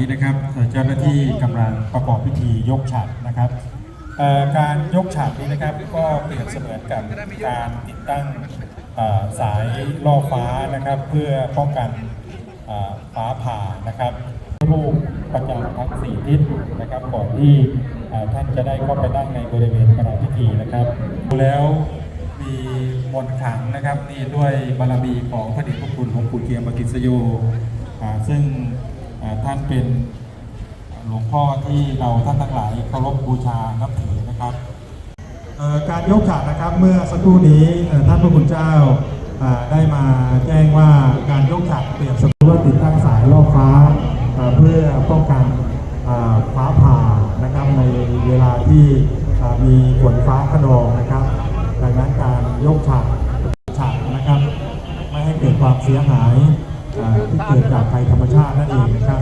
ขณะนี้นะครับเอ่อเจ้าหน้าที่กำลังประกอบพิธียกฉัตรนะครับการยกฉัตรนี้นะครับก็เปรียบเสมือนกับการติดตั้งสายล่อฟ้านะครับ เพื่อป้องกันฟ้าผ่านะครับรูปประจำทั้งสี่ทิศนะครับก่อนที่ท่านจะได้เข้าไปนั่งในบริเวณประพิธีนะครับดูแล้วมีมนต์ขลังนะครับนี่ด้วยบารมีของพระเดชพระคุณหลวงปู่เทียมบกิสโยซึ่ง ท่านเป็นหลวงพ่อที่เราท่านทั้งหลายเคารพบูชานับถือนะครับ การยกฉากนะครับเมื่อสักครู่นี้ท่านพระคุณเจ้าได้มาแจ้งว่าการยกฉากเปรียบเสมือนว่าติดตั้งสายล่อฟ้าเพื่อป้องกันฟ้าผ่านะครับในเวลาที่มีฝนฟ้าขนองนะครับ ดังนั้นการยกฉากฉากนะครับ ไม่ให้เกิดความเสียหาย ที่เกิดจากภัยธรรมชาตินั่นเองนะครับ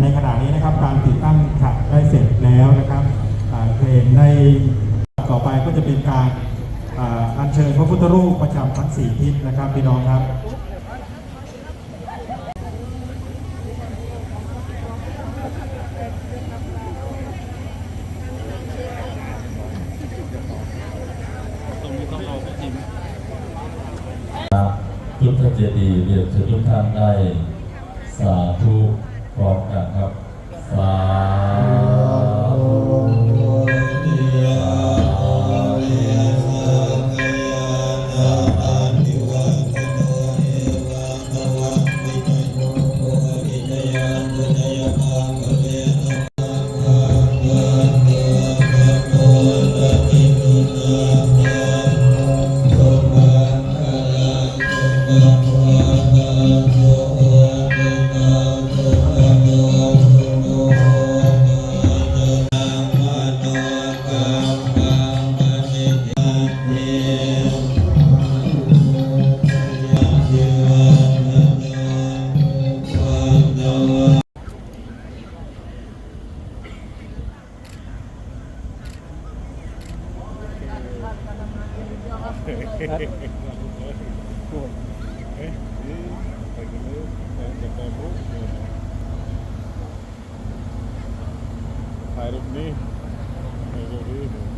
ในขณะนี้นะครับการติดตั้งฉากได้เสร็จแล้วนะครับเพลงในต่อไปก็จะเป็นการอัญเชิญพระพุทธรูปประจำทั้งสี่ทิศนะครับพี่น้องครับตรงนี้ต้องรอพี่ทิม พุทธเจดีย์เรียนเชิญทุกท่านได้สาธุพร้อมกันครับ ถ่า ยรูปนี้ถ่ายรูปนี้